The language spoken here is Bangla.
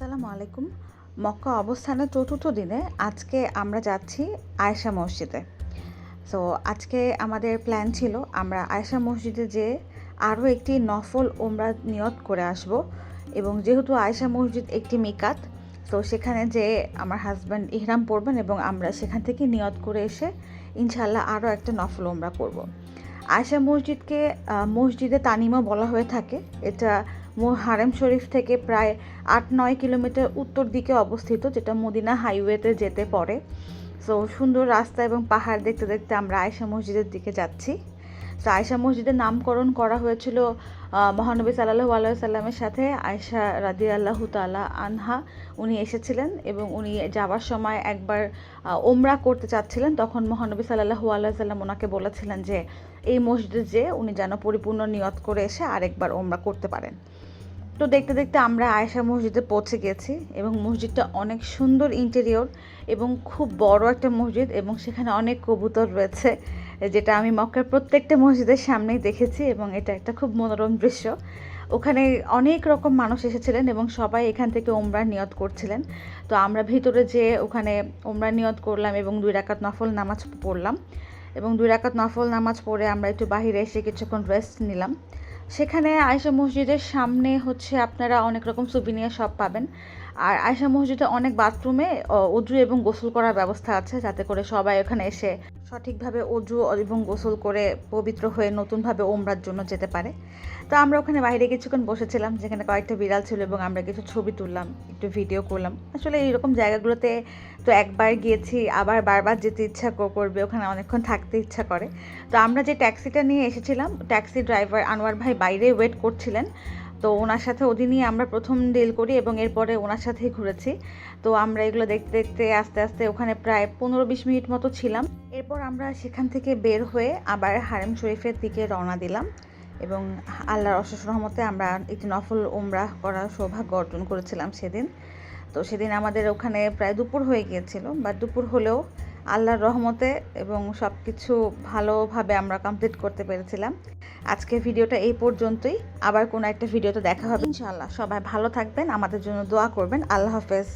আসসালামু আলাইকুম। মক্কা অবস্থানের চতুর্থ দিনে আজকে আমরা যাচ্ছি আয়েশা মসজিদে। সো আজকে আমাদের প্ল্যান ছিল আমরা আয়েশা মসজিদে যে আরও একটি নফল ওমরা নিয়ত করে আসব এবং যেহেতু আয়েশা মসজিদ একটি মিকাত, তো সেখানে যে আমার হাজব্যান্ড ইহরাম পরবেন এবং আমরা সেখান থেকে নিয়ত করে এসে ইনশাল্লাহ আরও একটা নফল ওমরা করব। আয়েশা মসজিদকে মসজিদে তানিমা বলা হয়ে থাকে। এটা মো- হারেম শরীফ থেকে প্রায় আট নয় কিলোমিটার উত্তর দিকে অবস্থিত, যেটা মদিনা হাইওয়েতে যেতে পড়ে। সো সুন্দর রাস্তা এবং পাহাড় দেখতে দেখতে আমরা আয়েশা মসজিদের দিকে যাচ্ছি। তো আয়েশা মসজিদের নামকরণ করা হয়েছিল মহানবী সাল্লাহু আলাইসাল্লামের সাথে। আয়েশা রাদি আল্লাহ তালা আনহা, উনি এসেছিলেন এবং উনি যাওয়ার সময় একবার ওমরা করতে চাচ্ছিলেন। তখন মহানবী সাল্লাহু আলাইসাল্লাম ওনাকে বলেছিলেন যে, এই মসজিদে যে উনি যেন পরিপূর্ণ নিয়ত করে এসে আরেকবার ওমরা করতে পারেন। তো দেখতে দেখতে আমরা আয়েশা মসজিদে পৌঁছে গেছি এবং মসজিদটা অনেক সুন্দর ইন্টেরিয়র এবং খুব বড় একটা মসজিদ এবং সেখানে অনেক কবুতর রয়েছে, যেটা আমি মক্কার প্রত্যেকটা মসজিদের সামনেই দেখেছি এবং এটা একটা খুব মনোরম দৃশ্য। ওখানে অনেক রকম মানুষ এসেছিলেন এবং সবাই এখান থেকে ওমরার নিয়ত করছিলেন। তো আমরা ভিতরে যেয়ে ওখানে ওমরার নিয়ত করলাম এবং দুই রাকাত নফল নামাজ পড়লাম এবং দুই রাকাত নফল নামাজ পড়ে আমরা একটু বাহিরে এসে কিছুক্ষণ রেস্ট নিলাম। সেখানে আয়সা মসজিদের সামনে হচ্ছে আপনারা অনেক রকম সুবিনিয়ার সব পাবেন। আর আয়সা মসজিদে অনেক বাথরুমে অজু এবং গোসল করার ব্যবস্থা আছে যাতে করে সবাই ওখানে এসে সঠিকভাবে অজু এবং গোসল করে পবিত্র হয়ে নতুনভাবে ওমরার জন্য যেতে পারে। তো আমরা ওখানে বাইরে কিছুক্ষণ বসেছিলাম, যেখানে কয়েকটা বিড়াল ছিল এবং আমরা কিছু ছবি তুললাম, একটু ভিডিও করলাম। আসলে এইরকম জায়গাগুলোতে তো একবার গিয়েছি, আবার বারবার যেতে ইচ্ছা কর- করবে, ওখানে অনেকক্ষণ থাকতে ইচ্ছা করে। তো আমরা যে ট্যাক্সিটা নিয়ে এসেছিলাম ট্যাক্সি ড্রাইভার আনোয়ার ভাই বাইরে ওয়েট করছিলেন। তো ওনার সাথে ওদিনই আমরা প্রথম ডিল করি এবং এরপরে ওনার সাথেই ঘুরেছি। তো আমরা এগুলো দেখতে দেখতে আস্তে আস্তে ওখানে প্রায় পনেরো বিশ মিনিট মতো ছিলাম। এরপর আমরা সেখান থেকে বের হয়ে আবার হারেম শরীফের দিকে রওনা দিলাম এবং আল্লাহর অশেষ রহমতে আমরা একটি নফল উমরা করার সৌভাগ্য অর্জন করেছিলাম সেদিন। তো সেদিন আমাদের ওখানে প্রায় দুপুর হয়ে গিয়েছিল বা দুপুর হলেও আল্লাহর রহমতে এবং সব কিছু ভালোভাবে আমরা কমপ্লিট করতে পেরেছিলাম। আজকে ভিডিওটা এই পর্যন্তই। আবার কোনো একটা ভিডিওতে দেখা হবে। ইনশাআল্লাহ সবাই ভালো থাকবেন, আমাদের জন্য দোয়া করবেন। আল্লাহ হাফেজ।